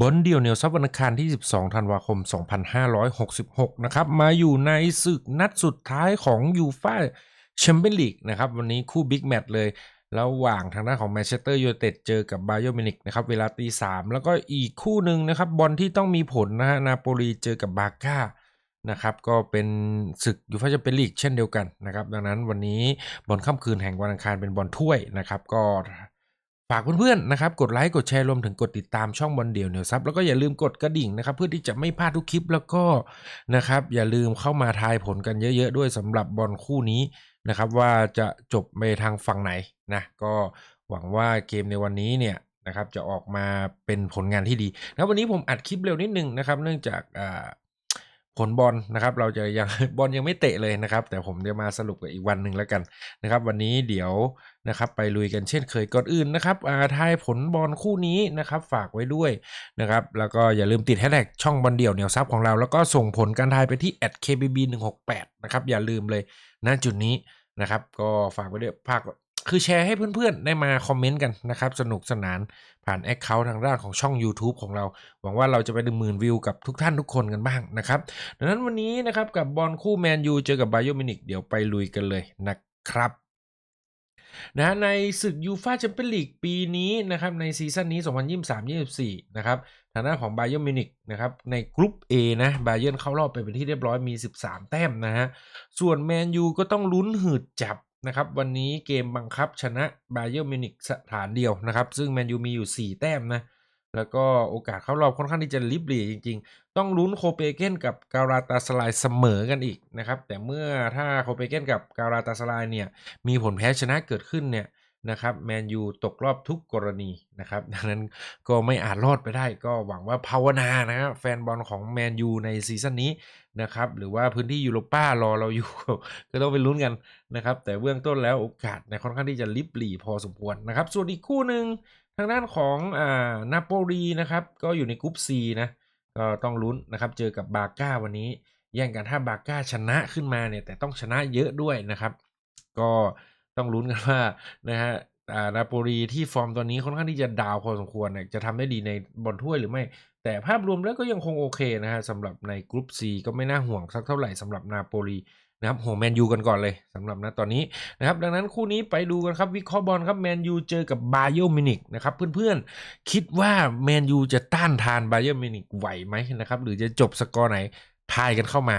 บนเดียวเนวซับวันอังคารที่ 12 ธันวาคม 2566 นะครับ มาอยู่ในศึกนัดสุดท้ายของยูฟ a าแชมเปี้ยนลีกนะครับ วันนี้คู่บิ๊กแมตช์เลย ระหว่างทางด้านของแมนเชสเตอร์ยูไนเต็ดเจอกับบาเยมินิกนะครับ เวลาตีสามแล้วก็อีกคู่หนึ่งนะครับ บอลที่ต้องมีผลนะฮะ นาโปลีเจอกับบาก้านะครับ ก็เป็นศึกยูฟ่าแชมเปี้ยนลีกเช่นเดียวกันนะครับ ดังนั้นวันนี้บอลค่ำคืนแห่งวันอังคารเป็นบอลถ้วยนะครับ ก็ ฝากเพื่อนๆนะครับกดไลค์กดแชร์รวมถึงกดติดตามช่องบอลเดี่ยวเหนียวซับแล้วก็อย่าลืมกดกระดิ่งนะครับเพื่อที่จะไม่พลาดทุกคลิปแล้วก็นะครับอย่าลืมเข้ามาทายผลกันเยอะ ๆ ด้วยสำหรับบอลคู่นี้นะครับว่าจะจบไปทางฝั่งไหนนะก็หวังว่าเกมในวันนี้เนี่ยนะครับจะออกมาเป็นผลงานที่ดีแล้ววันนี้ผมอัดคลิปเร็วนิดนึงนะครับ เนื่องจากอ่า ผลบอลนะครับ เราจะยังบอลยังไม่เตะเลยนะครับ แต่ผมจะมาสรุปกันอีกวันหนึ่งแล้วกันนะครับ วันนี้เดี๋ยวนะครับ ไปลุยกันเช่นเคยก่อนอื่นนะครับอาทายผลบอลคู่นี้นะครับ ฝากไว้ด้วยนะครับ แล้วก็อย่าลืมติดแฮชแท็กช่องบอลเดี่ยวเหนียวซับของเรา แล้วก็ส่งผลการทายไปที่ @kbb 1 6 8 นะครับ อย่าลืมเลยณจุดนี้นะครับ ก็ฝากไว้ด้วยฝาก คือแชร์ให้เพื่อนๆ ได้มาคอมเมนต์กันนะครับ สนุกสนานผ่านแอคเคาท์ทางด้านของช่อง YouTube ของเรา หวังว่าเราจะไปดึงหมื่นวิวกับทุกท่านทุกคนกันบ้างนะครับ ดังนั้นวันนี้นะครับกับบอลคู่แมนยูเจอกับไบโอมินิกเดี๋ยวไปลุยกันเลยนะครับนะในศึกยูฟาแชมเปี้ยนลีกปีนี้นะครับในซีซั่นนี้ 2023-24 นะครับทางด้านของไบโอมินิกนะครับในกรุ๊ป A นะไบเยนเข้ารอบไปเป็นที่เรียบร้อยมี 13 แต้มนะฮะ ส่วนแมนยูก็ต้องลุ้นหืดจับ นะครับวันนี้เกมบังคับชนะไบเยอร์มินิกสถานเดียวนะครับ ซึ่งแมนยูมีอยู่ 4 แต้มนะแล้วก็โอกาสเข้ารอบค่อนข้างที่จะลิบหลีจริง ๆ ต้องลุ้นโคเปเกนกับการาตาสลายเสมอกันอีกนะครับ แต่เมื่อถ้าโคเปเกนกับการาตาสลายเนี่ยมีผลแพ้ชนะเกิดขึ้นเนี่ย นะครับแมนยูตกรอบทุกกรณีนะครับ ดังนั้นก็ไม่อาจรอดไปได้ ก็หวังว่าภาวนานะครับแฟนบอลของแมนยูในซีซั่นนี้นะครับ หรือว่าพื้นที่ยูโรป้ารอเราอยู่ ก็ต้องไปลุ้นกันนะครับ แต่เบื้องต้นแล้วโอกาสในค่อนข้างที่จะลิบหลีพอสมควรนะครับ ส่วนอีกคู่หนึ่งทางด้านของอ่านาโปลีนะครับ ก็อยู่ในกรุ๊ป C นะก็ต้องลุ้นนะครับ เจอกับบาก้าวันนี้ แย่งกันถ้าบาก้าชนะขึ้นมาเนี่ยแต่ต้องชนะเยอะด้วยนะครับ ก็ ต้องลุ้นกันว่านะฮะอ่านาโปลีที่ฟอร์มตอนนี้ค่อนข้างที่จะดาวพอสมควรเนี่ยจะทำได้ดีในบอลถ้วยหรือไม่ แต่ภาพรวมแล้วก็ยังคงโอเคนะฮะสำหรับในกรุ๊ป C ก็ไม่น่าห่วงสักเท่าไหร่สำหรับนาโปลีนะครับโหแมนยูกันก่อนเลยสำหรับนะตอนนี้นะครับดังนั้นคู่นี้ไปดูกันครับวิเคราะห์บอลครับแมนยูเจอกับบาเย r n มินิกนะครับเพื่อนๆ คิดว่าแมนยูจะต้านทานบาเย r n มินิกไหวไหมนะครับหรือจะจบสกอร์ไหนทายกันเข้ามา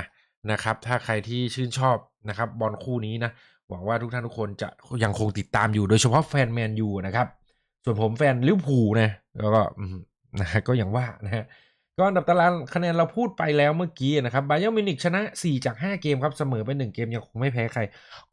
นะครับถ้าใครที่ชื่นชอบนะครับบอลคู่นี้นะ หวังว่าทุกท่านทุกคนจะยังคงติดตามอยู่โดยเฉพาะแฟนแมนยูนะครับ ส่วนผมแฟนลิเวอร์พูลนะแล้วก็นะฮะก็อย่างว่านะฮะก็อันดับตารางคะแนนเราพูดไปแล้วเมื่อกี้นะครับบาเย r n มินิกชนะ 4 จาก 5 เกมครับ เสมอไป 1 เกมยังคงไม่แพ้ใคร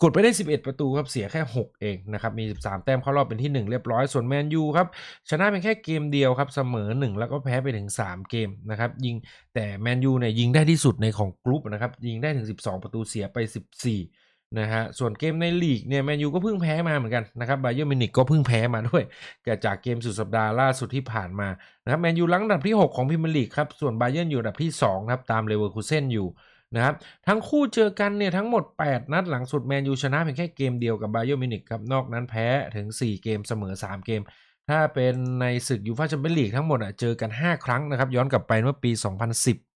กดไปได้ 11 ประตูครับ เสียแค่ 6 เองนะครับ มี 13 แต้มเข้ารอบเป็นที่ 1 เรียบร้อย ส่วนแมนยูครับ ชนะเพียงแค่เกมเดียวครับ เสมอ 1 แล้วก็แพ้ไปถึง 3 เกมนะครับ ยิงแต่แมนยูเนี่ยยิงได้ที่สุดในของกรุ๊ปนะครับ ยิงได้ถึง 12 ประตูเสียไป 14 นะฮะส่วนเกมในลีกเนี่ยแมนยูก็เพิ่งแพ้มาเหมือนกันนะครับไบเยอร์มินิกก็เพิ่งแพ้มาด้วยเกิดจากเกมสุดสัปดาห์ล่าสุดที่ผ่านมานะครับแมนยูลังอันดับที่ 6 ของพรีเมียร์ลีกครับส่วนไบเยอร์อยู่อันดับที่2ครับตามเลเวอร์คูเซนอยู่นะครับทั้งคู่เจอกันเนี่ยทั้งหมด 8 นัดหลังสุดแมนยูชนะเพียงแค่เกมเดียวกับไบเยอร์มินิกครับนอกนั้นแพ้ถึง 4 เกมเสมอ 3 เกม ถ้าเป็นในศึกยูฟ่าแชมเปี้ยนลีกทั้งหมดอะเจอกัน 5 ครั้งนะครับย้อนกลับไปเมื่อปี 2010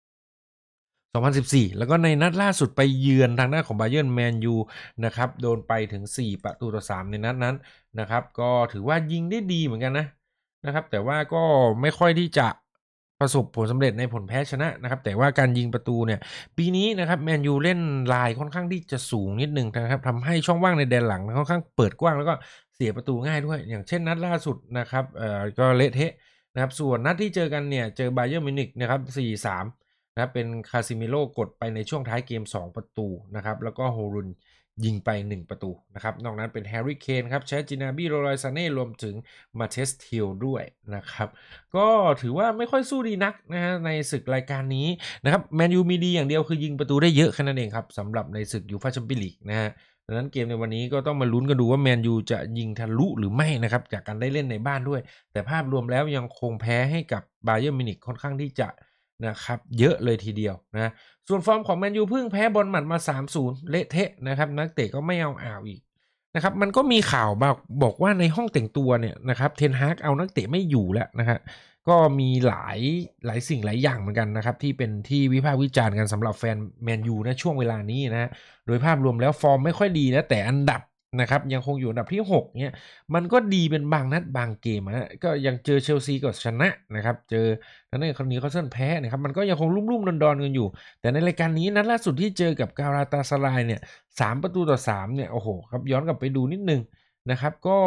2014 แล้วก็ในนัดล่าสุดไปเยือนทางด้านของบาเยิร์นแมนยูนะครับโดนไปถึง 4 ประตูต่อ 3 ในนัดนั้นนะครับ ก็ถือว่ายิงได้ดีเหมือนกันนะนะครับ แต่ว่าก็ไม่ค่อยที่จะประสบผลสำเร็จในผลแพ้ชนะนะครับ แต่ว่าการยิงประตูเนี่ย ปีนี้นะครับแมนยูเล่นลายค่อนข้างที่จะสูงนิดนึงนะครับทำให้ช่องว่างในแดนหลังค่อนข้างเปิดกว้างแล้วก็เสียประตูง่ายด้วย อย่างเช่นนัดล่าสุดนะครับเอ่อก็เละเทะนะครับ ส่วนนัดที่เจอกันเนี่ย เจอไบเยอร์มิวนิกนะครับ4-3 รับเป็นคาซิมิโลกดไปในช่วงท้ายเกม 2 ประตูนะครับแล้วก็โฮรุนยิงไป 1 ประตูนะครับนอกนั้นเป็นแฮร์รี่เคนครับแชจินาบีโรลอยซาเน่รวมถึงมาเทสทิลด้วยนะครับก็ถือว่าไม่ค่อยสู้ดีนักนะฮะในศึกรายการนี้นะครับแมนยูมีดีอย่างเดียวคือยิงประตูได้เยอะแค่นั้นเองครับสำหรับในศึกยูฟาแชมเปี้ยนลีกนะฮะดังนั้นเกมในวันนี้ก็ต้องมาลุ้นกันดูว่าแมนยูจะยิงทะลุหรือไม่นะครับจากการได้เล่นในบ้านด้วย แต่ภาพรวมแล้วยังคงแพ้ให้กับบาเยอร์มินิกค่อนข้างที่จะ นะครับเยอะเลยทีเดียวนะส่วนฟอร์มของแมนยูเพิ่งแพ้บอลหมัดมา 3-0 เละเทะนะครับนักเตะก็ไม่เอาอ่าวอีกนะครับมันก็มีข่าวบอกบอกว่าในห้องแต่งตัวเนี่ยนะครับเทนฮากเอานักเตะไม่อยู่แล้วนะฮะก็มีหลายหลายสิ่งหลายอย่างเหมือนกันนะครับที่เป็นที่วิพากษ์วิจารณ์กันสำหรับแฟนแมนยูนะช่วงเวลานี้นะฮะโดยภาพรวมแล้วฟอร์มไม่ค่อยดีนะแต่อันดับ นะครับยังคงอยู่อันดับที่ 6เนี่ยมันก็ดีเป็นบางนัดบางเกมนะก็ยังเจอเชลซีก็ชนะนะครับ เจอนั่นเองคนนี้เขาเส้นแพ้นะครับมันก็ยังคงรุ่มๆดอนๆกันอยู่ แต่ในรายการนี้นัดล่าสุดที่เจอกับกาลาตาสลายเนี่ยสามประตูต่อสามเนี่ยโอ้โหครับย้อนกลับไปดูนิดนึงนะครับก็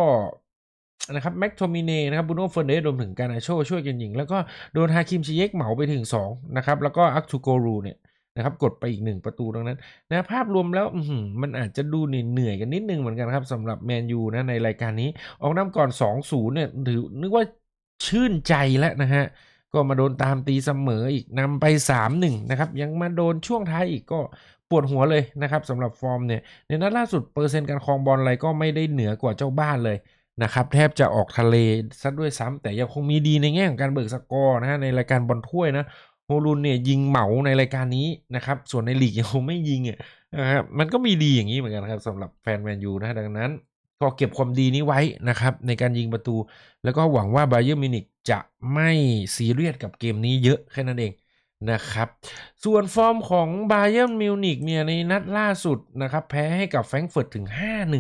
นะครับแม็กโทมิเน่นะครับบูโน่เฟอร์เนสรวมถึงการนาโชช่วยกันยิง แล้วก็โดนฮาคิมชิเยกเหมาไปถึง2นะครับแล้วก็อักทูโกรูเนี่ย นะครับกดไปอีก1ประตูดังนั้นนะภาพรวมแล้วมันอาจจะดูเหนื่อยกันนิดนึงเหมือนกันครับสำหรับแมนยูนะในรายการนี้ ออกนำก่อน 2-0เนี่ยถือนึกว่าชื่นใจแล้วนะฮะก็มาโดนตามตีเสมออีกนำไป 3-1 นะครับ ยังมาโดนช่วงท้ายอีกก็ปวดหัวเลยนะครับสำหรับฟอร์มเนี่ย ในนัดล่าสุดเปอร์เซ็นต์การครองบอลอะไรก็ไม่ได้เหนือกว่าเจ้าบ้านเลยนะครับ แทบจะออกทะเลซะด้วยซ้ำแต่ยังคงมีดีในแง่ของการเบิกสกอร์นะฮะในรายการบอลถ้วยนะ โฮลุนเนี่ยยิงเหมาในรายการนี้นะครับ ส่วนในลีกยังคงไม่ยิงอะนะครับมันก็มีดีอย่างนี้เหมือนกันครับสำหรับแฟนแมนยูนะดังนั้น ก็เก็บความดีนี้ไว้นะครับ ในการยิงประตู แล้วก็หวังว่า b บ y เ r n m มินิกจะไม่ซีเรียสกับเกมนี้เยอะแค่นั้นเองนะครับ ส่วนฟอร์มของ b บ y เ r n m มิวนิกเนี่ยในนัดล่าสุดนะครับ แพ้ให้กับแฟรงก์เฟิร์ตถึง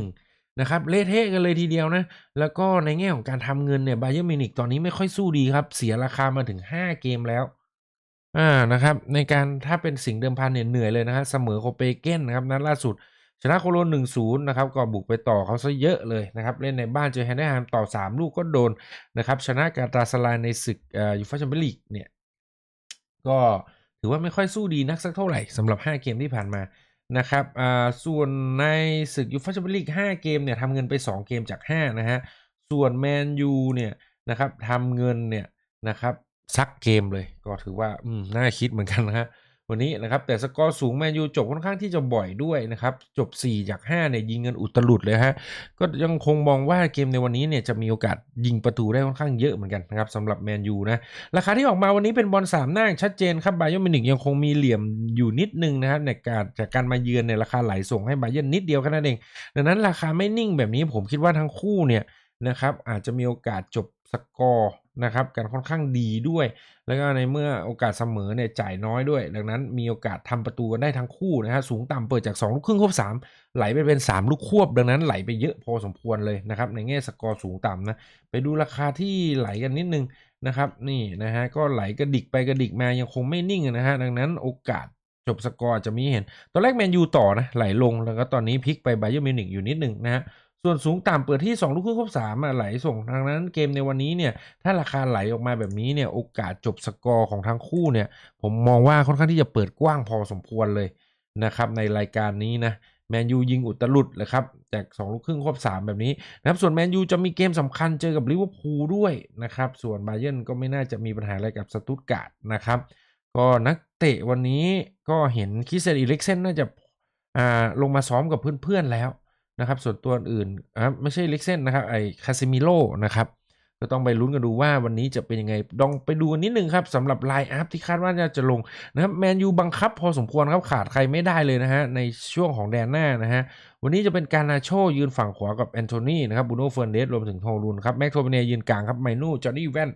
5-1 นะครับเละเทะกันเลยทีเดียวนะ แล้วก็ในแง่ของการทำเงินเนี่ย b บ y เ r n m มินิกตอนนี้ไม่ค่อยสู้ดีครับ เสียราคามาถึง 5 เกมแล้ว อ่านะครับในการถ้าเป็นสิ่งเดิมพันเนี่ยเหนื่อยเลยนะฮะเสมอโคเปเกนนะครับนัดล่าสุด ชนะโคโลน1-0นย์นะครับก็บุกไปต่อเขาซะเยอะเลยนะครับเล่นในบ้านเจอแฮนด์แฮมต่อ 3 ลูกก็โดนนะครับชนะกาตาสลายในศึกอ่ยูฟ่าแชมเปี้ยนลีกเนี่ยก็ถือว่าไม่ค่อยสู้ดีนักสักเท่าไหร่สำหรับ 5 เกมที่ผ่านมานะครับอ่าส่วนในศึกยูฟ่าแชมเปี้ยนลีก5เกมเนี่ยทำเงินไป 2 เกมจาก 5 นะฮะส่วนแมนยูเนี่ยนะครับทำเงินเนี่ยนะครับ ซักเกมเลยก็ถือว่าอืมน่าคิดเหมือนกันนะฮะวันนี้นะครับแต่สกอร์สูงแมนยูจบค่อนข้างที่จะบ่อยด้วยนะครับจบ 4 จาก 5เนี่ยยิงเงินอุตลุดเลยฮะก็ยังคงมองว่าเกมในวันนี้เนี่ยจะมีโอกาสยิงประตูได้ค่อนข้างเยอะเหมือนกันนะครับสำหรับแมนยูนะราคาที่ออกมาวันนี้เป็นบอลสามหน้าชัดเจนครับบาเยอร์มินิกยังคงมีเหลี่ยมอยู่นิดนึงนะครับในการจากการมาเยือนเนี่ยราคาไหลส่งให้บาเยอร์นิดเดียวแค่นั้นเองดังนั้นราคาไม่นิ่งแบบนี้ผมคิดว่าทั้งคู่เนี่ยนะครับอาจจะมีโอกาสจบสกอร์ นะครับกันค่อนข้างดีด้วย แล้วก็ในเมื่อโอกาสเสมอเนี่ยจ่ายน้อยด้วย ดังนั้นมีโอกาสทำประตูกันได้ทั้งคู่นะฮะสูงต่ำเปิดจาก 2 ลูกครึ่งควบ 3 ไหลไปเป็น 3 ลูกควบ ดังนั้นไหลไปเยอะพอสมควรเลยนะครับในแง่สกอร์สูงต่ำนะไปดูราคาที่ไหลกันนิดนึงนะครับนี่นะฮะก็ไหลกระดิกไปกระดิกมายังคงไม่นิ่งนะฮะดังนั้นโอกาสจบสกอร์จะมีเห็นตอนแรกแมนยูต่อนะไหลลงแล้วก็ตอนนี้พลิกไปไบเยอร์มิวนิกอยู่นิดนึงนะฮะ ส่วนสูงต่ำเปิดที่ 2 ลูกครึ่งครบ3อะไหลส่งทางนั้นเกมในวันนี้เนี่ยถ้าราคาไหลออกมาแบบนี้เนี่ยโอกาสจบสกอร์ของทั้งคู่เนี่ยผมมองว่าค่อนข้างที่จะเปิดกว้างพอสมควรเลยนะครับในรายการนี้นะแมนยูยิงอุตลุดเลยครับจาก 2 ลูกครึ่งครบ 3 แบบนี้นะครับส่วนแมนยูจะมีเกมสำคัญเจอกับลิเวอร์พูลด้วยนะครับส่วนบาเย r n ก็ไม่น่าจะมีปัญหาอะไรกับสตุตการ์ดนะครับก็นักเตะวันนี้ก็เห็นคิเซนอีเล็กเซนน่าจะาลงมาซ้อมกับเพื่อนๆแล้ว นะครับ ส่วนตัวอื่นอะไม่ใช่เล็กเซนนะครับไอคาซิมิโลนะครับก็ต้องไปลุ้นกันดูว่าวันนี้จะเป็นยังไงลองไปดูนิดนึงครับสำหรับไลน์อัพที่คาดว่าจะลงนะครับแมนยูบังคับพอสมควรครับขาดใครไม่ได้เลยนะฮะในช่วงของแดนหน้านะฮะวันนี้จะเป็นการนาโชยืนฝั่งขวากับแอนโทนีนะครับบูโน่เฟอร์เนสรวมถึงโทรุนครับแม็กโทเบเนยืนกลางครับไมนูจอห์นนี่แวน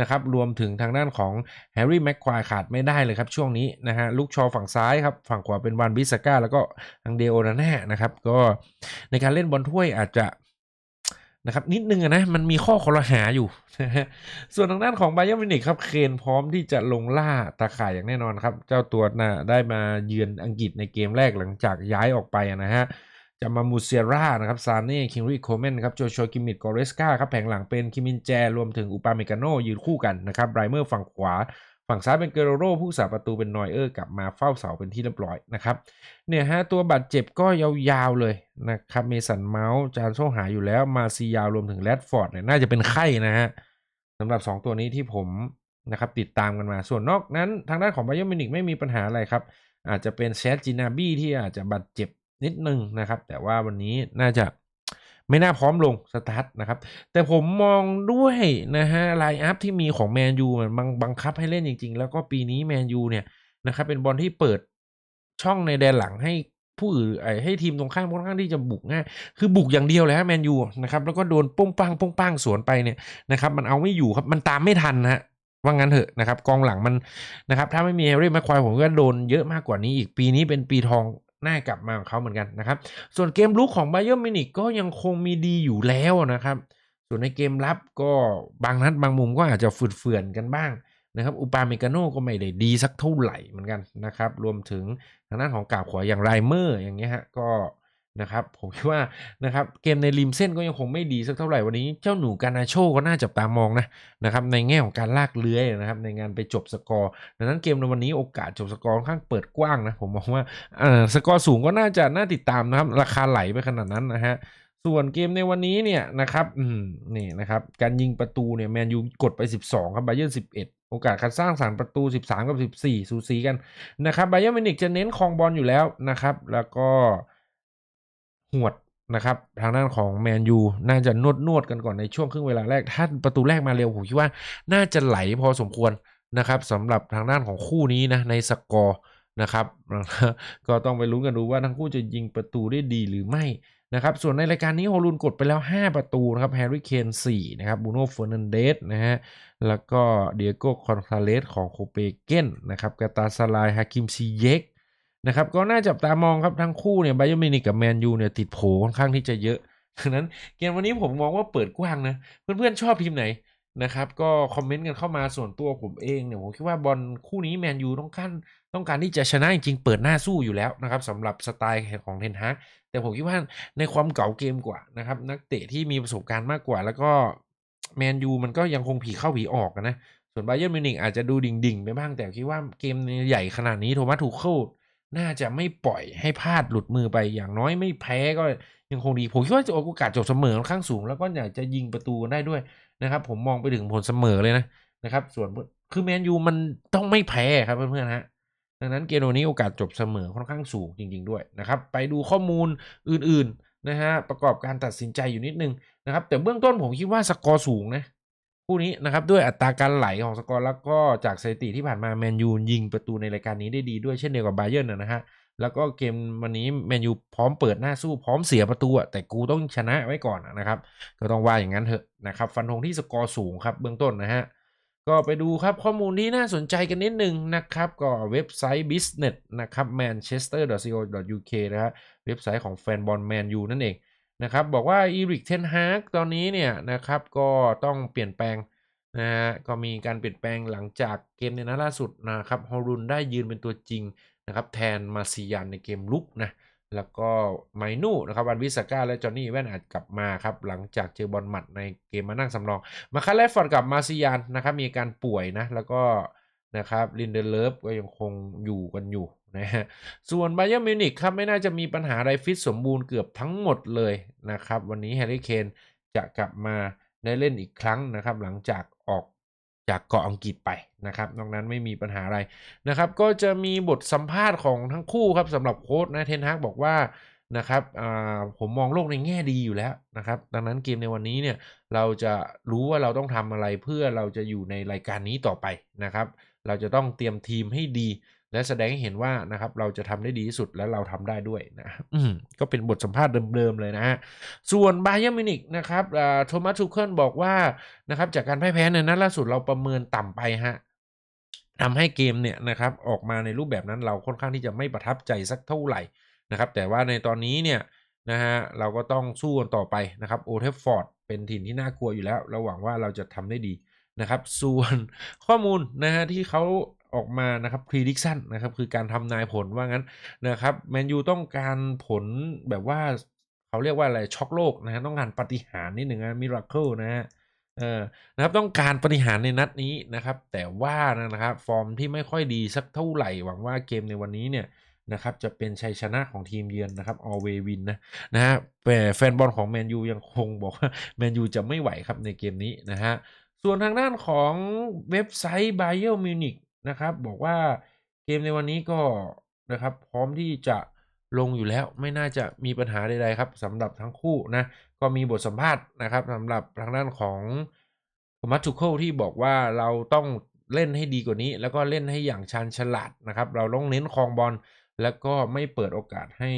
นะครับรวมถึงทางด้านของแฮร์รี่แม็กควายขาดไม่ได้เลยครับช่วงนี้นะฮะลูกชอฝั่งซ้ายครับฝั่งขวาเป็นวานบิสก้าแล้วก็ทางเดโอนาแน่นะครับก็ในการเล่นบอลถ้วยอาจจะนะครับนิดนึงนะมันมีข้อคอรหาอยู่นะฮะส่วนทางด้านของไบเยอร์มินิกครับเคนพร้อมที่จะลงล่าตาข่ายอย่างแน่นอนครับ เจ้าตัวน่ะได้มาเยือนอังกฤษในเกมแรกหลังจากย้ายออกไปนะฮะ จะมามูเซียร่านะครับซานเน่คิงริโคเมนครับโจชัวกิมมิดกอเรสกาครับแผงหลังเป็นคิมินแจ รวมถึงอุปาเมกาโนยืนคู่กันนะครับไรเมอร์ฝั่งขวา ฝั่งซ้ายเป็นเกโรโรผู้สาประตูเป็นนอยเออร์กลับมาเฝ้าเสาเป็นที่เรียบร้อยนะครับเนี่ยฮะตัวบาดเจ็บก็ยาวๆเลยนะครับเมสันเมาส์จานโซหายอยู่แล้วมาซียาวรวมถึงแรดฟอร์ดเนี่ยน่าจะเป็นไข้นะฮะสำหรับ 2 ตัวนี้ที่ผมนะครับติดตามกันมาส่วนนอกนั้น ทางด้านของไบเยอร์มินิกไม่มีปัญหาอะไรครับอาจจะเป็นแชทจินาบี้ที่อาจจะบาดเจ็บ นิดนึงนะครับ แต่ว่าวันนี้น่าจะไม่น่าพร้อมลงสตาร์ทนะครับ แต่ผมมองด้วยนะฮะไลน์อัพที่มีของแมนยูมันบังบังคับให้เล่นจริง ๆ แล้วก็ปีนี้แมนยูเนี่ยนะครับเป็นบอลที่เปิดช่องในแดนหลังให้ผู้อื่นให้ทีมตรงข้ามค่อนข้างที่จะบุกง่ายคือบุกอย่างเดียวเลยฮะแมนยูนะครับแล้วก็โดนป้งปังป้งปังสวนไปเนี่ยนะครับมันเอาไม่อยู่ครับมันตามไม่ทันนะฮะว่างั้นเถอะนะครับกองหลังมันนะครับถ้าไม่มีแฮร์รี่แม็กควายผมก็โดนเยอะมากกว่านี้อีกปีนี้เป็นปีทอง น่ากลับมาของเขาเหมือนกันนะครับ ส่วนเกมลุกของไบเ e อร์มินิกก็ยังคงมีดีอยู่แล้วนะครับ ส่วนในเกมรับก็บางนัดบางมุมก็อาจจะฝืนกันบ้างนะครับอุปาเมกาโนก็ไม่ได้ดีสักเท่าไหร่เหมือนกันนะครับ รวมถึงทางด้านของกาบขวาอย่างไรเมอร์อย่างเงี้ยฮะก็ นะครับผมคิดว่านะครับเกมในริมเส้นก็ยังคงไม่ดีสักเท่าไหร่วันนี้เจ้าหนูกานาโชก็น่าจับตามองนะนะครับในแง่ของการลากเลื้อยนะครับในงานไปจบสกอร์ดังนั้นเกมในวันนี้โอกาสจบสกอร์ค่อนข้างเปิดกว้างนะผมมองว่าเออสกอร์สูงก็น่าจะน่าติดตามนะครับราคาไหลไปขนาดนั้นนะฮะส่วนเกมในวันนี้เนี่ยนะครับอืมนี่นะครับการยิงประตูเนี่ยแมนยูกดไป 12 ครับไบเยอร์11โอกาสการสร้างสรรประตู 13 กับ 14 สูสีกันนะครับไบเยอร์มินิกจะเน้นคองบอลอยู่แล้วนะครับ แล้วก็ หวดนะครับทางด้านของแมนยูน่าจะนวดนวดกันก่อนในช่วงครึ่งเวลาแรก ถ้าประตูแรกมาเร็วผมคิดว่าน่าจะไหลพอสมควรนะครับสำหรับทางด้านของคู่นี้นะในสกอร์นะครับ ก็ต้องไปลุ้นกันดูว่าทั้งคู่จะยิงประตูได้ดีหรือไม่นะครับส่วนในรายการนี้โฮลูนกดไปแล้ว 5 ประตูนะครับแฮร์รี่เคน4นะครับบูโน่เฟอร์นันเดสนะฮะแล้วก็เดียโก้คอนคาเลสของโคเปเกนนะครับกาตาซาลายฮาคิมซีเยก นะครับก็น่าจับตามองครับทั้งคู่เนี่ยไบเอร์มินิกกับแมนยูเนี่ยติดโผค่อนข้างที่จะเยอะดังนั้นเกมวันนี้ผมมองว่าเปิดกว้างนะ เพื่อนๆชอบทีมไหนนะครับก็คอมเมนต์กันเข้ามาส่วนตัวผมเองเนี่ยผมคิดว่าบอลคู่นี้แมนยูต้องการต้องการที่จะชนะจริงๆเปิดหน้าสู้อยู่แล้วนะครับสำหรับสไตล์ของเทนฮากแต่ผมคิดว่าในความเก่าเกมกว่านะครับนักเตะที่มีประสบการณ์มากกว่า แล้วก็แมนยูมันก็ยังคงผีเข้าผีออกนะส่วนไบเยอร์มิวนิกอาจจะดูดิ่งๆไปบ้างแต่คิดว่าเกมใหญ่ขนาดนี้โทมัสถูกเข้า น่าจะไม่ปล่อยให้พลาดหลุดมือไปอย่างน้อยไม่แพ้ก็ยังคงดี ผมคิดว่าจะโอกาสจบเสมอค่อนข้างสูง แล้วก็อยากจะยิงประตูได้ด้วยนะครับ ผมมองไปถึงผลเสมอเลยนะนะครับ ส่วนคือแมนยูมันต้องไม่แพ้ครับเพื่อนๆฮะดังนั้นเกมนี้โอกาสจบเสมอค่อนข้างสูงจริง ๆด้วยนะครับ ไปดูข้อมูลอื่นๆนะฮะประกอบการตัดสินใจอยู่นิดนึงนะครับแต่เบื้องต้นผมคิดว่าสกอร์สูงนะ คู่นี้นะครับด้วยอัตราการไหลของสกอร์แล้วก็จากสถิติที่ผ่านมาแมนยูยิงประตูในรายการนี้ได้ดีด้วยเช่นเดียวกับไบเยอร์นนะฮะแล้วก็เกมวันนี้แมนยูพร้อมเปิดหน้าสู้พร้อมเสียประตูแต่กูต้องชนะไว้ก่อนนะครับก็ต้องว่าอย่างนั้นเถอะนะครับฟันธงที่สกอร์สูงครับเบื้องต้นนะฮะก็ไปดูครับข้อมูลที่น่าสนใจกันนิดนึงนะครับ ก็เว็บไซต์ business นะครับ manchester.co.uk นะฮะเว็บไซต์ของแฟนบอลแมนยูนั่นเอง นะครับบอกว่าอีริกเทนฮากตอนนี้เนี่ยนะครับก็ต้องเปลี่ยนแปลงนะฮะก็มีการเปลี่ยนแปลงหลังจากเกมในนัดล่าสุดนะครับฮอรุนได้ยืนเป็นตัวจริงนะครับแทนมาซิยันในเกมลุกนะแล้วก็ไมนูนะครับวันวิสก้าและจอห์นนี่แว่นอาจกลับมาครับหลังจากเจอบอลหมัดในเกมมานั่งสำรองมาคาเลฟฟอร์ดกับมาซิยันนะครับมีการป่วยนะแล้วก็นะครับลินเดเลฟก็ยังคงอยู่กันอยู่ นะฮะส่วนไบเออร์มิวนิกครับไม่น่าจะมีปัญหาอะไรฟิตสมบูรณ์เกือบทั้งหมดเลยนะครับ วันนี้แฮร์รี่เคนจะกลับมาได้เล่นอีกครั้งนะครับ หลังจากออกจากเกาะอังกฤษไปนะครับนอกนั้นไม่มีปัญหาอะไรนะครับ ก็จะมีบทสัมภาษณ์ของทั้งคู่ครับสำหรับโค้ชนะเทนฮากบอกว่านะครับผมมองโลกในแง่ดีอยู่แล้วนะครับ ดังนั้นเกมในวันนี้เนี่ยเราจะรู้ว่าเราต้องทำอะไรเพื่อเราจะอยู่ในรายการนี้ต่อไปนะครับ เราจะต้องเตรียมทีมให้ดี และแสดงให้เห็นว่านะครับเราจะทำได้ดีที่สุดและเราทำได้ด้วยนะอืมก็เป็นบทสัมภาษณ์เดิมๆเลยนะฮะส่วนไบเออร์มินิกนะครับโทมัสทูเคิลบอกว่านะครับจากการพ่ายแพ้ในนัดล่าสุดเราประเมินต่ำไปฮะทำให้เกมเนี่ยนะครับออกมาในรูปแบบนั้นเราค่อนข้างที่จะไม่ประทับใจสักเท่าไหร่นะครับแต่ว่าในตอนนี้เนี่ยนะฮะเราก็ต้องสู้กันต่อไปนะครับโอเทฟฟอร์ดเป็นถิ่นที่น่ากลัวอยู่แล้ว เราหวังว่าเราจะทำได้ดีนะครับ ส่วนข้อมูลนะฮะที่เขา ออกมานะครับ prediction นะครับ คือการทำนายผลว่างั้นนะครับแมนยูต้องการผลแบบว่าเขาเรียกว่าอะไรช็อกโลกนะฮะต้องการปฏิหารนิดหนึ่งนะมิราเคิลนะฮะเออนะครับต้องการปฏิหารในนัดนี้นะครับ แต่ว่านะครับ ฟอร์มที่ไม่ค่อยดีสักเท่าไหร่หวังว่าเกมในวันนี้เนี่ยนะครับจะเป็นชัยชนะของทีมเยือนนะครับ all way win นะนะฮะแฟนบอลของแมนยูยังคงบอกว่าแมนยูจะไม่ไหวครับในเกมนี้นะฮะส่วนทางด้านของเว็บไซต์ b a y e r Munich นะครับ บอกว่าเกมในวันนี้ก็นะครับ พร้อมที่จะลงอยู่แล้วไม่น่าจะมีปัญหาใดๆครับสำหรับทั้งคู่นะ ก็มีบทสัมภาษณ์นะครับสำหรับทางด้านของโทมัสทูเคิลที่บอกว่าเราต้องเล่นให้ดีกว่านี้ แล้วก็เล่นให้อย่างชันฉลาดนะครับ เราต้องเน้นคองบอลแล้วก็ไม่เปิดโอกาสให้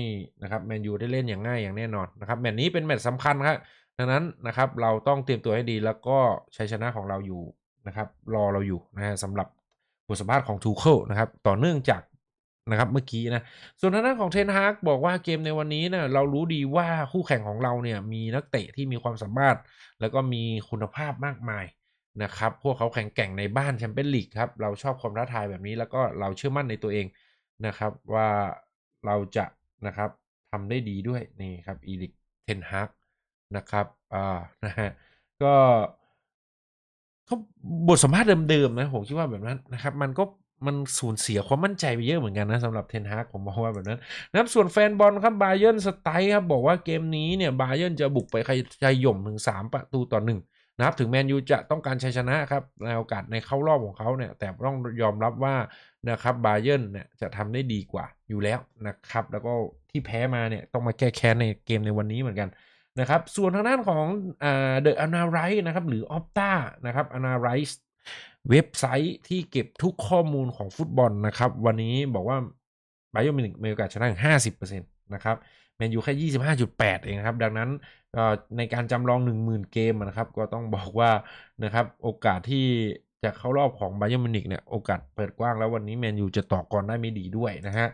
นะครับแมนยูได้เล่นอย่างง่ายอย่างแน่นอนนะครับแมตช์นี้เป็นแมตช์สำคัญครับดังนั้นนะครับเราต้องเตรียมตัวให้ดีแล้วก็ชัยชนะของเราอยู่นะครับ รอเราอยู่นะฮะสำหรับ บทสัมภาษณ์ของทูเคิลนะครับต่อเนื่องจากนะครับเมื่อกี้นะส่วนทางด้านของเทนฮากบอกว่าเกมในวันนี้เนะเรารู้ดีว่าคู่แข่งของเราเนี่ยมีนักเตะที่มีความสามารถ แล้วก็มีคุณภาพมากมายนะครับพวกเขาแข็งแกร่งในบ้านแชมเปี้ยนลีกครับเราชอบความท้าทายแบบนี้แล้วก็เราเชื่อมั่นในตัวเองนะครับว่าเราจะนะครับทำได้ดีด้วยนี่ครับอีลิกเทนฮากนะครับอ่านะฮะก็ เขาบทสัมภาษณ์เดิมๆนะผมคิดว่าแบบนั้นนะครับ มันก็มันสูญเสียความมั่นใจไปเยอะเหมือนกันนะสำหรับเทนฮากผมมองว่าแบบนั้นนะครับส่วนแฟนบอลครับบาเยิร์นสไตล์ครับบอกว่าเกมนี้เนี่ยบาเยิร์นจะบุกไปขย่มถึง 3 ประตูต่อหนึ่งนะครับถึงแมนยูจะต้องการชัยชนะครับในโอกาสในเข้ารอบของเขาเนี่ยแต่ต้องยอมรับว่านะครับบาเยิร์นเนี่ยจะทำได้ดีกว่าอยู่แล้วนะครับแล้วก็ที่แพ้มาเนี่ยต้องมาแก้แค้นในเกมในวันนี้เหมือนกัน นะครับส่วนทางด้านของเดอะอนาไรส์นะครับหรือออฟตานะครับอนาไรส์เว็บไซต์ที่เก็บทุกข้อมูลของฟุตบอลนะครับวันนี้บอกว่าไบโอมินิกมีโอกาสชนะถึง50%นะครับแมนยูแค่ 25.8 เองครับ ดังนั้นในการจำลอง 10,000 เกมนะครับ ก็ต้องบอกว่านะครับโอกาสที่จะเข้ารอบของไบโอมินิกเนี่ยโอกาสเปิดกว้างแล้ววันนี้แมนยูจะต่อกรได้ไม่ดีด้วยนะฮะ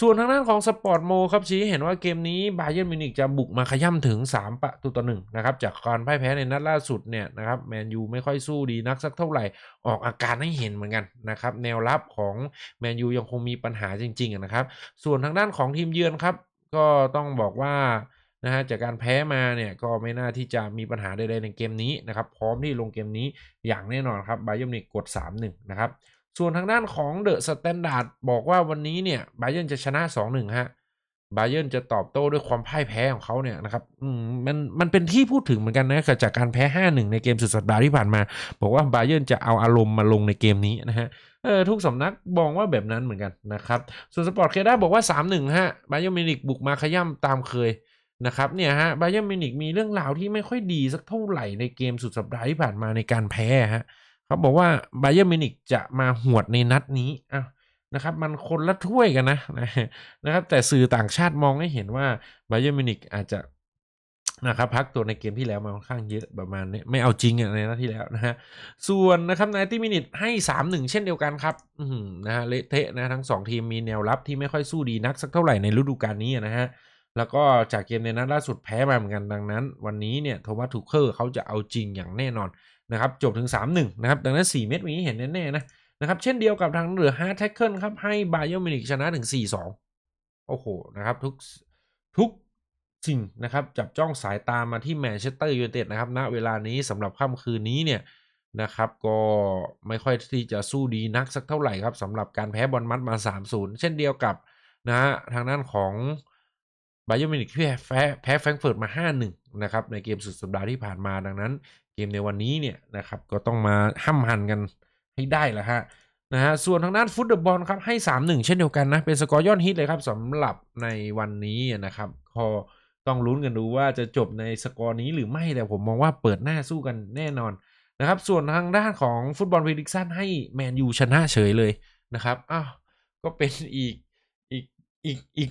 ส่วนทางด้านของสปอร์ตโมครับชี้เห็นว่าเกมนี้บาเยิร์นมิวนิกจะบุกมาขย่ำถึง 3 ประตูต่อหนึ่งนะครับจากการพ่ายแพ้ในนัดล่าสุดเนี่ยนะครับแมนยูไม่ค่อยสู้ดีนักสักเท่าไหร่ออกอาการให้เห็นเหมือนกันนะครับแนวรับของแมนยูยังคงมีปัญหาจริงๆนะครับส่วนทางด้านของทีมเยือนครับก็ต้องบอกว่านะฮะจากการแพ้มาเนี่ยก็ไม่น่าที่จะมีปัญหาใดๆในเกมนี้นะครับพร้อมที่ลงเกมนี้อย่างแน่นอนครับบาเยิร์นมิวนิกกด 3-1 นะครับ ส่วนทางด้านของเดอะสแตนดาร์ดบอกว่าวันนี้เนี่ยไบเยนจะชนะ 2-1 ฮะไบเยนจะตอบโต้ด้วยความพ่ายแพ้ของเขาเนี่ยนะครับมันมันเป็นที่พูดถึงเหมือนกันนะจากการแพ้ 5-1 ในเกมสุดสัปดาห์ที่ผ่านมา บอกว่าไบเยนจะเอาอารมณ์มาลงในเกมนี้นะฮะเออทุกสำนักมองว่าแบบนั้นเหมือนกันนะครับส่วนสปอร์ตเคด้าบอกว่า 3-1 ฮะไบเยนมินิกบุกมาขย่ำตามเคยนะครับเนี่ยฮะไบเยนมินิกมีเรื่องราวที่ไม่ค่อยดีสักเท่าไหร่ในเกมสุดสัปดาห์ที่ผ่านมาในการแพ้ฮะ เขาบอกว่าไบเยอร์มินิกจะมาหวดในนัดนี้อะนะครับมันคนละถ้วยกันนะนะครับแต่สื่อต่างชาติมองให้เห็นว่าไบเยอร์มินิกอาจจะนะครับพักตัวในเกมที่แล้วมาค่อนข้างเยอะประมาณนี้ไม่เอาจริงอะในนัดที่แล้วนะฮะส่วนนะครับในที่มินิทให้สามหนึ่งเช่นเดียวกันครับนะฮะเละเทะนะทั้งสองทีมมีแนวรับที่ไม่ค่อยสู้ดีนักสักเท่าไหร่ในฤดูกาลนี้นะฮะ แล้วก็จากเกมในนัดล่าสุดแพ้มาเหมือนกันดังนั้น วันนี้เนี่ยโทมัสทูเคอร์เขาจะเอาจริงอย่างแน่นอนนะครับจบถึง 3-1 นะครับ ดังนั้น 4 เม็ดนี้เห็นแน่ๆนะนะครับเช่นเดียวกับทางเหลือฮาร์ดแท็กเกิลครับให้บาเยอร์มินิกชนะถึง 4-2 โอ้โหนะครับทุกทุกสิ่งนะครับจับจ้องสายตามาที่แมนเชสเตอร์ยูไนเต็ดนะครับณเวลานี้สำหรับค่ำคืนนี้เนี่ยนะครับก็ไม่ค่อยที่จะสู้ดีนักสักเท่าไหร่ครับสำหรับการแพ้บอลมัดมา 3-0 เช่นเดียวกับนะฮะทางด้านของ บาเยอร์มินิกที่แพ้แพ้แฟรงเฟิร์ตมา 5-1 นะครับ ในเกมสุดสัปดาห์ที่ผ่านมาดังนั้น เกมในวันนี้เนี่ยนะครับก็ต้องมาห้ำหันกันให้ได้ละฮะนะฮะส่วนทางด้านฟุตบอลครับให้ 3-1 เช่นเดียวกันนะ เป็นสกอร์ยอดฮิตเลยครับสำหรับในวันนี้นะครับก็ต้องลุ้นกันดูว่าจะจบในสกอร์นี้หรือไม่แต่ผมมองว่าเปิดหน้าสู้กันแน่นอนนะครับส่วนทางด้านของฟุตบอลวิดิกซันให้แมนยูชนะเฉยเลยนะครับอ้าวก็เป็นอีกอีกอีกอีก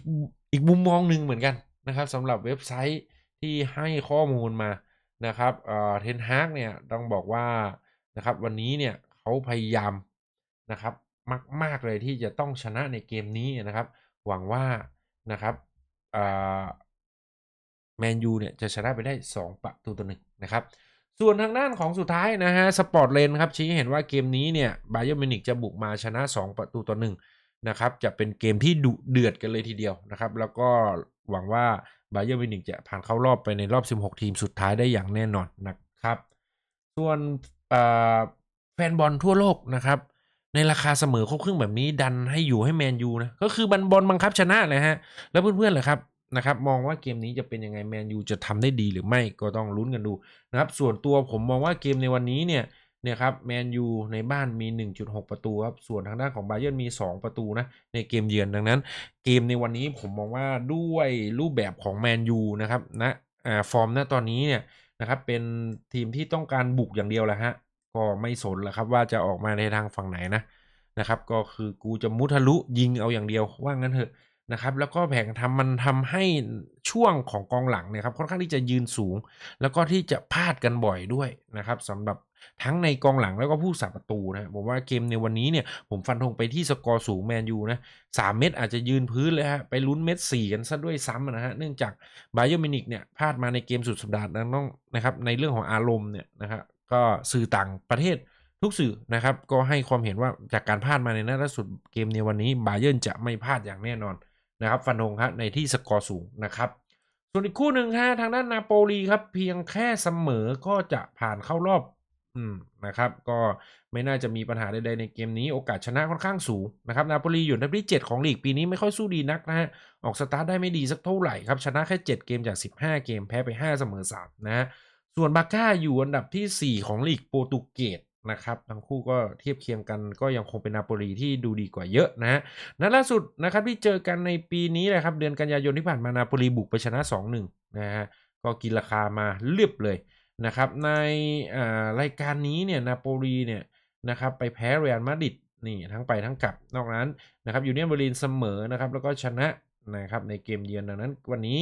อีกมุมมองหนึ่งเหมือนกันนะครับสำหรับเว็บไซต์ที่ให้ข้อมูลมานะครับเทนฮากเนี่ยต้องบอกว่านะครับวันนี้เนี่ยเขาพยายามนะครับมาก ๆ เลยที่จะต้องชนะในเกมนี้นะครับ หวังว่านะครับแมนยูเนี่ยจะชนะไปได้ 2 ประตูต่อหนึ่งนะครับ ส่วนทางด้านของสุดท้ายนะฮะสปอร์ตเลนครับชี้เห็นว่าเกมนี้เนี่ยบาเยอร์มินิกจะบุกมาชนะ 2 ประตูต่อหนึ่ง นะครับจะเป็นเกมที่ดุเดือดกันเลยทีเดียวนะครับ แล้วก็หวังว่าบาเยอร์มินิกจะผ่านเข้ารอบไปในรอบ 16 ทีมสุดท้ายได้อย่างแน่นอนนะครับ ส่วนแฟนบอลทั่วโลกนะครับในราคาเสมอครบครึ่งแบบนี้ดันให้อยู่ให้แมนยูนะก็คือบันบอลบังคับชนะเลยฮะ แล้วเพื่อนๆเลยครับนะครับมองว่าเกมนี้จะเป็นยังไงแมนยูจะทำได้ดีหรือไม่ก็ต้องลุ้นกันดูนะครับส่วนตัวผมมองว่าเกมในวันนี้เนี่ย เนี่ยครับแมนยูในบ้านมี 1.6 ประตูครับ ส่วนทางด้านของบาเยิร์นมี 2 ประตูนะ ในเกมเยือนดังนั้น เกมในวันนี้ผมมองว่าด้วยรูปแบบของแมนยูนะครับนะอ่าฟอร์มณตอนนี้เนี่ยนะครับเป็นทีมที่ต้องการบุกอย่างเดียวแหละฮะก็ไม่สนแหละครับว่าจะออกมาในทางฝั่งไหนนะนะครับ ก็คือกูจะมุทะลุยิงเอาอย่างเดียวว่างั้นเถอะ นะครับแล้วก็แผงทำมันทำให้ช่วงของกองหลังเนี่ยครับค่อนข้างที่จะยืนสูง แล้วก็ที่จะพลาดกันบ่อยด้วยนะครับสำหรับทั้งในกองหลังแล้วก็ผู้สาประตูนะผมว่าเกมในวันนี้เนี่ยผมฟันธงไปที่สกอร์สูงแมนยูนะสามเม็ดอาจจะยืนพื้นเลยฮะไปลุ้นเม็ดสี่กันซะด้วยซ้ำนะฮะเนื่องจากบาเยอร์มินิกเนี่ยพลาดมาในเกมสุดสัปดาห์นั้นต้องนะครับในเรื่องของอารมณ์เนี่ยนะครับก็สื่อต่างประเทศทุกสื่อนะครับก็ให้ความเห็นว่าจากการพลาดมาในนัดล่าสุดเกมในวันนี้บาเยิร์จะไม่พลาดอย่างแน่นอน นะครับฟันธงครับในที่สกอร์สูงนะครับส่วนอีกคู่หนึ่งฮะทางด้านนาโปลีครับเพียงแค่เสมอก็จะผ่านเข้ารอบอืมนะครับก็ไม่น่าจะมีปัญหาใดๆในเกมนี้โอกาสชนะค่อนข้างสูงนะครับนาโปลีอยู่อันที่7ของลีกปีนี้ไม่ค่อยสู้ดีนักนะฮะออกสตาร์ทได้ไม่ดีสักเท่าไหร่ครับชนะแค่ 7 เกมจาก 15 เกมแพ้ไป 5 เสมอ3นะฮะส่วนบาก้าอยู่อันดับทีสี่4 ของลีกโปรตุเกส นะครับ ทั้งคู่ก็เทียบเคียงกันก็ยังคงเป็นนาโปลีที่ดูดีกว่าเยอะนะฮะนัดล่าสุดนะครับที่เจอกันในปีนี้แหละครับเดือนกันยายนที่ผ่านมานาโปลีบุกไปชนะ 2-1นะฮะก็กินราคามาเรียบเลยนะครับในรายการนี้เนี่ยนาโปลีเนี่ยนะครับไปแพ้เรอัลมาดริดนี่ทั้งไปทั้งกลับนอกนั้นนะครับยูเนียนเบอร์ลินเสมอนะครับแล้วก็ชนะนะครับในเกมเยือนดังนั้นวันนี้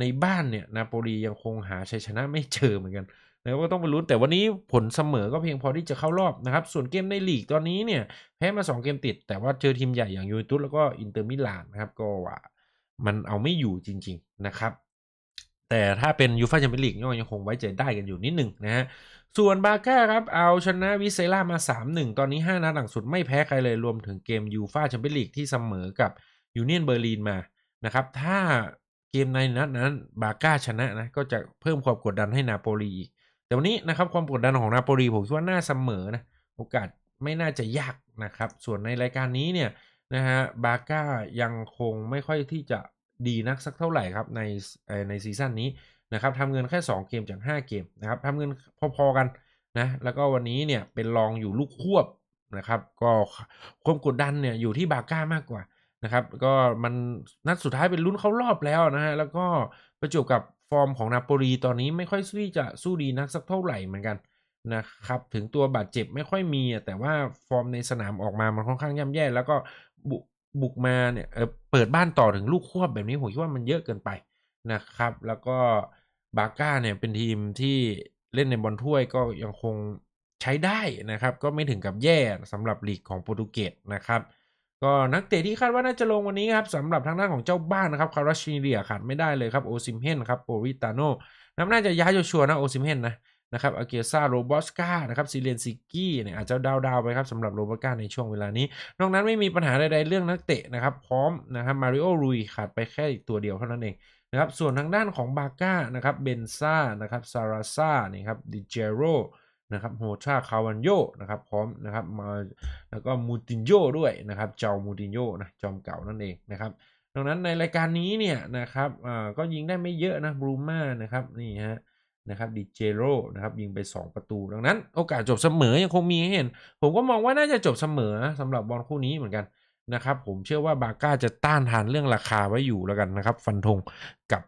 ในบ้านเนี่ยนาโปลียังคงหาชัยชนะไม่เจอเหมือนกัน แล้วก็ต้องไปลุ้นแต่วันนี้ผลเสมอก็เพียงพอที่จะเข้ารอบนะครับ ส่วนเกมในลีกตอนนี้เนี่ยแพ้มา 2 เกมติด แต่ว่าเจอทีมใหญ่อย่างยูเวนตุสแล้วก็อินเตอร์มิลานนะครับก็ว่ามันเอาไม่อยู่จริง ๆนะครับ แต่ถ้าเป็นยูฟ่าแชมเปี้ยนลีกก็ยังคงไว้ใจได้กันอยู่นิดหนึ่งนะฮะส่วนบาก้าครับเอาชนะวิเซล่ามา 3-1 ตอนนี้ 5นัดหลังสุดไม่แพ้ใครเลยรวมถึงเกมยูฟ่าแชมเปี้ยนลีกที่เสมอกับยูเนียนเบอร์ลินมานะครับถ้าเกมในนัดนั้นบาก้าชนะนะก็จะเพิ่มความกดดันให้นาโปลีอีก แต่วันนี้นะครับความกดดันของนาโปลีผมคิดว่าน่าเสมอนะโอกาสไม่น่าจะยากนะครับ ส่วนในรายการนี้เนี่ยนะฮะบาก้ายังคงไม่ค่อยที่จะดีนักสักเท่าไหร่ครับในในซีซั่นนี้นะครับทำเงินแค่ 2 เกมจาก 5 เกมนะครับทำเงินพอๆกันนะแล้วก็วันนี้เนี่ยเป็นรองอยู่ลูกควบนะครับก็ความกดดันเนี่ยอยู่ที่บาก้ามากกว่านะครับก็มันนัดสุดท้ายเป็นลุ้นเข้ารอบแล้วนะฮะแล้วก็ประจบกับ ฟอร์มของนาโปลีตอนนี้ไม่ค่อยที่จะสู้ดีนักสักเท่าไหร่เหมือนกันนะครับถึงตัวบาดเจ็บไม่ค่อยมีแต่ว่าฟอร์มในสนามออกมามันค่อนข้างย่ำแย่ แล้วก็บุบุกมาเนี่ยเเปิดบ้านต่อถึงลูกควบแบบนี้ผมคิดว่ามันเยอะเกินไปนะครับ แล้วก็บาก้าเนี่ยเป็นทีมที่เล่นในบอลถ้วยก็ยังคงใช้ได้นะครับ ก็ไม่ถึงกับแย่สำหรับลีกของโปรตุเกสนะครับ ก็นักเตะที่คาดว่าน่าจะลงวันนี้ครับสำหรับทางด้านของเจ้าบ้านนะครับคาราชิเลียขาดไม่ได้เลยครับโอซิมเฮนครับโปริตาโนน้ำน่าจะย้ายชัวร์นะโอซิมเฮนนะนะครับอาเกียซาโรบอสกานะครับซิเลนซิกี้เนี่ยอาจจะดาวๆไปครับสำหรับโรบอสกาในช่วงเวลานี้ นอกนั้นไม่มีปัญหาใดๆเรื่องนักเตะนะครับ พร้อมนะครับมาริโอรุยขาดไปแค่อีกตัวเดียวเท่านั้นเองนะครับส่วนทางด้านของบาก้านะครับเบนซ่านะครับซาราซ่านี่ครับดิเจโร นะครับโฮชาคาวันโยนะครับพร้อมนะครับมาแล้วก็มูตินโยด้วยนะครับเจ้ามูตินโยนะจอมเก่านั่นเองนะครับดังนั้นในรายการนี้เนี่ยนะครับอ่าก็ยิงได้ไม่เยอะนะบรูม่านะครับนี่ฮะนะครับดิเจโรนะครับยิงไป 2 ประตู ดังนั้น โอกาสจบเสมอยังคงมีให้เห็น ผมก็มองว่าน่าจะจบเสมอนะสำหรับบอลคู่นี้เหมือนกันนะครับ ผมเชื่อว่าบาก้าจะต้านทานเรื่องราคาไว้อยู่แล้วกันนะครับ ฟันธงกับ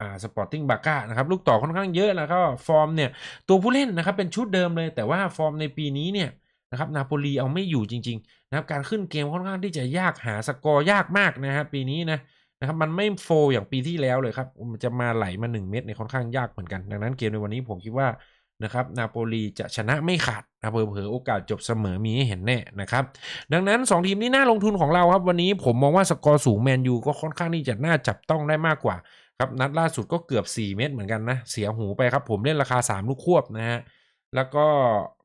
อ่าสปอร์ติ้งบาก้านะครับลูกต่อค่อนข้างเยอะแล้วก็ฟอร์มเนี่ยตัวผู้เล่นนะครับเป็นชุดเดิมเลย แต่ว่าฟอร์มในปีนี้เนี่ยนะครับนาโปลีเอาไม่อยู่จริงๆนะครับการขึ้นเกมค่อนข้างที่จะยากหาสกอร์ยากมากนะครับปีนี้นะนะครับมันไม่โฟลอย่างปีที่แล้วเลยครับมันจะมาไหลมา 1 เม็ดในค่อนข้างยากเหมือนกัน ดังนั้นเกมในวันนี้ผมคิดว่านะครับนาโปลีจะชนะไม่ขาดนะเผลอๆโอกาสจบเสมอมีให้เห็นแน่นะครับดังนั้น 2 ทีมนี้น่าลงทุนของเราครับวันนี้ผมมองว่าสกอร์สูงแมนยูก็ค่อนข้างที่จะน่าจับต้องได้มากกว่า ครับนัดล่าสุดก็เกือบ 4 เม็ดเหมือนกันนะ เสียหูไปครับ ผมเล่นราคา 3 ลูกควบนะฮะ แล้วก็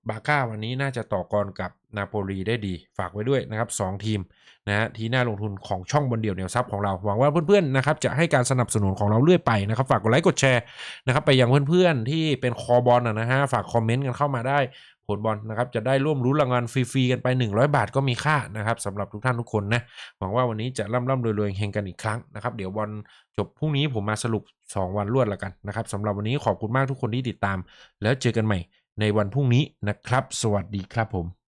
บาก้าวันนี้น่าจะต่อกรกับนาโปลีได้ดีฝากไว้ด้วยนะครับ 2 ทีมนะฮะที่น่าลงทุนของช่องบนเดี่ยวเนียวซับของเรา หวังว่าเพื่อนๆนะครับจะให้การสนับสนุนของเราเรื่อยไปนะครับ ฝากกดไลค์กดแชร์นะครับไปยังเพื่อนๆที่เป็นคอบอลนะฮะฝากคอมเมนต์กันเข้ามาได้ ผลบอลนะครับจะได้ร่วมรู้รางวัลฟรีๆกันไป 100 บาทก็มีค่านะครับสำหรับทุกท่านทุกคนนะหวังว่าวันนี้จะร่ำร่ำรวยๆเฮงกันอีกครั้งนะครับเดี๋ยวบอลจบพรุ่งนี้ผมมาสรุป 2 วันรวดแล้วกันนะครับสำหรับวันนี้ขอบคุณมากทุกคนที่ติดตาม แล้วเจอกันใหม่ในวันพรุ่งนี้นะครับ สวัสดีครับผม